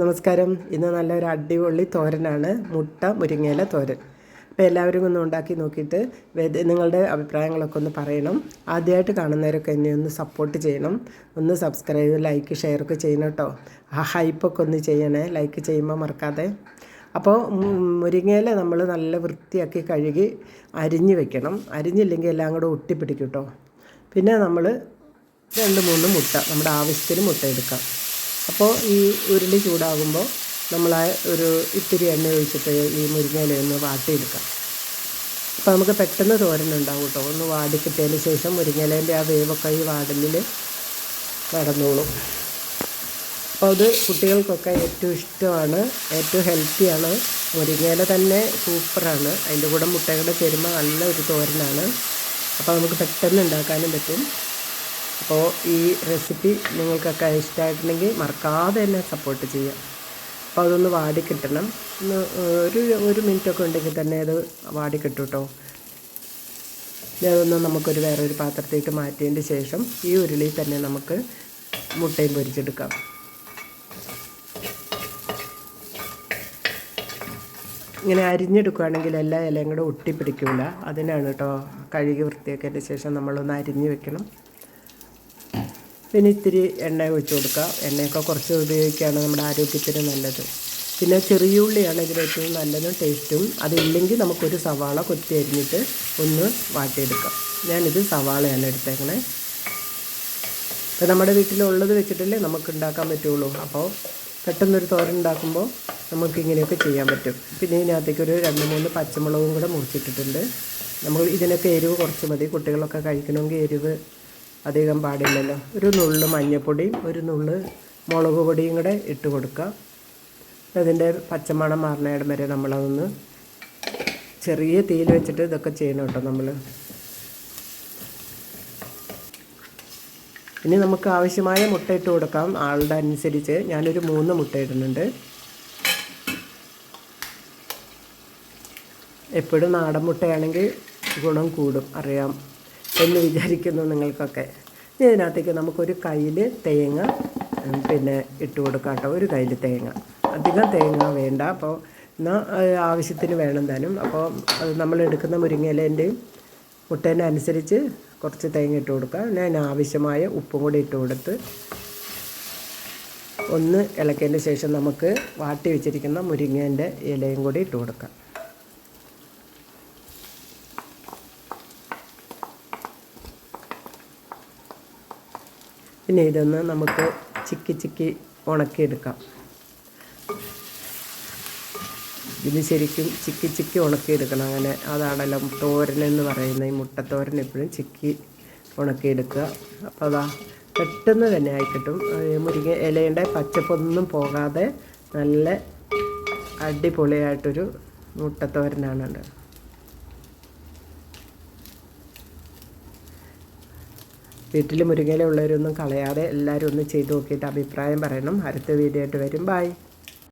നമസ്കാരം. ഇന്ന് നല്ലൊരു അടിപൊളി തോരനാണ്. മുട്ട മുരിങ്ങയില തോരൻ. അപ്പോൾ എല്ലാവരും ഒന്ന് ഉണ്ടാക്കി നോക്കിയിട്ട് നിങ്ങളുടെ അഭിപ്രായങ്ങളൊക്കെ ഒന്ന് പറയണം. ആദ്യമായിട്ട് കാണുന്നവരൊക്കെ എന്നെ ഒന്ന് സപ്പോർട്ട് ചെയ്യണം. ഒന്ന് സബ്സ്ക്രൈബ് ലൈക്ക് ഷെയർ ഒക്കെ ചെയ്യണം കേട്ടോ. ആ ഹൈപ്പൊക്കെ ഒന്ന് ചെയ്യണേ. ലൈക്ക് ചെയ്യുമ്പോൾ മറക്കാതെ. അപ്പോൾ മുരിങ്ങയില നമ്മൾ നല്ല വൃത്തിയാക്കി കഴുകി അരിഞ്ഞ് വെക്കണം. അരിഞ്ഞില്ലെങ്കിൽ എല്ലാം കൂടെ ഒട്ടിപ്പിടിക്കും കേട്ടോ. പിന്നെ നമ്മൾ രണ്ട് മൂന്ന് മുട്ട നമ്മുടെ ആവശ്യത്തിന് മുട്ട എടുക്കാം. അപ്പോൾ ഈ ഉരുളി ചൂടാകുമ്പോൾ നമ്മൾ ആ ഒരു ഇത്തിരി എണ്ണ ഒഴിച്ചിട്ട് ഈ മുരിങ്ങയിലൊന്ന് വാട്ടിയെടുക്കാം. അപ്പോൾ നമുക്ക് പെട്ടെന്ന് തോരൻ ഉണ്ടാവും കേട്ടോ. ഒന്ന് വാടി കിട്ടിയതിന് ശേഷം മുരിങ്ങയിലേന്റെ ആ വേവൊക്കെ ഈ വാടലിൽ കടന്നോളും. അപ്പോൾ അത് കുട്ടികൾക്കൊക്കെ ഏറ്റവും ഇഷ്ടമാണ് ഏറ്റവും ഹെൽത്തിയാണ്. മുരിങ്ങയില തന്നെ സൂപ്പറാണ്. അതിന്റെ കൂടെ മുട്ടയുടെ ചേരുമ്പോൾ നല്ല ഒരു തോരനാണ്. അപ്പോൾ നമുക്ക് പെട്ടെന്ന് ഉണ്ടാക്കാനും പറ്റും. അപ്പോൾ ഈ റെസിപ്പി നിങ്ങൾക്കൊക്കെ ഇഷ്ടമായിട്ടുണ്ടെങ്കിൽ മറക്കാതെ തന്നെ സപ്പോർട്ട് ചെയ്യാം അപ്പോൾ അതൊന്ന് വാടിക്കിട്ടണം ഒന്ന് ഒരു ഒരു മിനിറ്റൊക്കെ ഉണ്ടെങ്കിൽ തന്നെ അത് വാടിക്കിട്ടും കേട്ടോ ഇനി അതൊന്ന് നമുക്കൊരു വേറൊരു പാത്രത്തിലേക്ക് മാറ്റിയതിന്റെ ശേഷം ഈ ഉരുളി തന്നെ നമുക്ക് മുട്ടയും പൊരിച്ചെടുക്കാം. ഇങ്ങനെ അരിഞ്ഞെടുക്കുകയാണെങ്കിൽ എല്ലാ ഇലയും കൂടെ ഒട്ടിപ്പിടിക്കില്ല അതിനാണ് കേട്ടോ കഴുകി വൃത്തിയാക്കിയതിന്റെ ശേഷം നമ്മളൊന്ന് അരിഞ്ഞ് വെക്കണം. പിന്നെ ഇത്തിരി എണ്ണ ഒഴിച്ച് കൊടുക്കുക. എണ്ണയൊക്കെ കുറച്ച് ഉപയോഗിക്കുകയാണ് നമ്മുടെ ആരോഗ്യത്തിന് നല്ലത്. പിന്നെ ചെറിയ ഉള്ളിയാണ് ഇതിൽ ഏറ്റവും നല്ലതും ടേസ്റ്റും. അതില്ലെങ്കിൽ നമുക്കൊരു സവാള കൊത്തി അരിഞ്ഞിട്ട് ഒന്ന് വാട്ടിയെടുക്കാം. ഞാനിത് സവാളയാണ് എടുത്തേക്കണേ. ഇപ്പം നമ്മുടെ വീട്ടിലുള്ളത് വെച്ചിട്ടല്ലേ നമുക്ക് ഉണ്ടാക്കാൻ പറ്റുള്ളൂ. അപ്പോൾ പെട്ടെന്നൊരു തോരൻ ഉണ്ടാക്കുമ്പോൾ നമുക്ക് ഇങ്ങനെയൊക്കെ ചെയ്യാൻ പറ്റും. പിന്നെ ഇതിനകത്തേക്ക് ഒരു രണ്ട് മൂന്ന് പച്ചമുളകും കൂടെ മുറിച്ചിട്ടിട്ടുണ്ട്. നമ്മൾ ഇതിനൊക്കെ എരിവ് കുറച്ച് മതി. കുട്ടികളൊക്കെ കഴിക്കണമെങ്കിൽ എരിവ് അധികം പാടില്ലല്ലോ. ഒരു നുള്ള് മഞ്ഞൾപ്പൊടിയും ഒരു നുള്ള് മുളക് പൊടിയും കൂടെ ഇട്ട് കൊടുക്കുക അതിന്റെ പച്ചമണം മാറുന്നിടം വരെ നമ്മളതൊന്ന് ചെറിയ തീയിൽ വെച്ചിട്ട് ഇതൊക്കെ ചെയ്യണം കേട്ടോ നമ്മൾ ഇനി നമുക്ക് ആവശ്യമായ മുട്ട ഇട്ട് കൊടുക്കാം. ആളുടെ അനുസരിച്ച് ഞാനൊരു മൂന്ന് മുട്ട ഇടുന്നുണ്ട്. എപ്പോഴും നാടൻ മുട്ടയാണെങ്കിൽ ഗുണം കൂടും. അറിയാം. എന്ന് വിചാരിക്കുന്നു നിങ്ങൾക്കൊക്കെ. ഇതിനകത്തേക്ക് നമുക്കൊരു കയ്യിൽ തേങ്ങ പിന്നെ ഇട്ട് കൊടുക്കാം കേട്ടോ ഒരു കയ്യിൽ തേങ്ങ. അധികം തേങ്ങ വേണ്ട. അപ്പോൾ എന്നാൽ ആവശ്യത്തിന് വേണം താനും അപ്പോൾ അത് നമ്മൾ എടുക്കുന്ന മുരിങ്ങയിലേന്റെയും മുട്ടേന്റെ അനുസരിച്ച് കുറച്ച് തേങ്ങ ഇട്ട് കൊടുക്കുക. അതിന് ആവശ്യമായ ഉപ്പും കൂടി ഇട്ട് കൊടുത്ത് ഒന്ന് ഇളക്കിയതിന് ശേഷം നമുക്ക് വാട്ടി വെച്ചിരിക്കുന്ന മുരിങ്ങേന്റെ ഇലയും കൂടി ഇട്ട് കൊടുക്കാം. പിന്നെ ഇതൊന്ന് നമുക്ക് ചിക്കി ചിക്കി ഉണക്കിയെടുക്കാം. ഇത് ശരിക്കും ചിക്കി ചിക്കി ഉണക്കിയെടുക്കണം. അങ്ങനെ അതാണല്ലോ തോരൻ എന്ന് പറയുന്നത് ഈ മുട്ടത്തോരൻ എപ്പോഴും ചിക്കി ഉണക്കിയെടുക്കുക. അപ്പോൾ അതാ പെട്ടെന്ന് തന്നെ ആയിക്കിട്ടും. മുരിങ്ങ ഇലയുടെ പച്ചപ്പൊന്നും പോകാതെ നല്ല അടിപൊളിയായിട്ടൊരു മുട്ടത്തോരനാണ് വീട്ടിൽ മുരുകയിലുള്ളവരൊന്നും കളയാതെ എല്ലാവരും ഒന്ന് ചെയ്ത് നോക്കിയിട്ട് അഭിപ്രായം പറയണം. അടുത്ത വീഡിയോ ആയിട്ട് വരും. ബായ്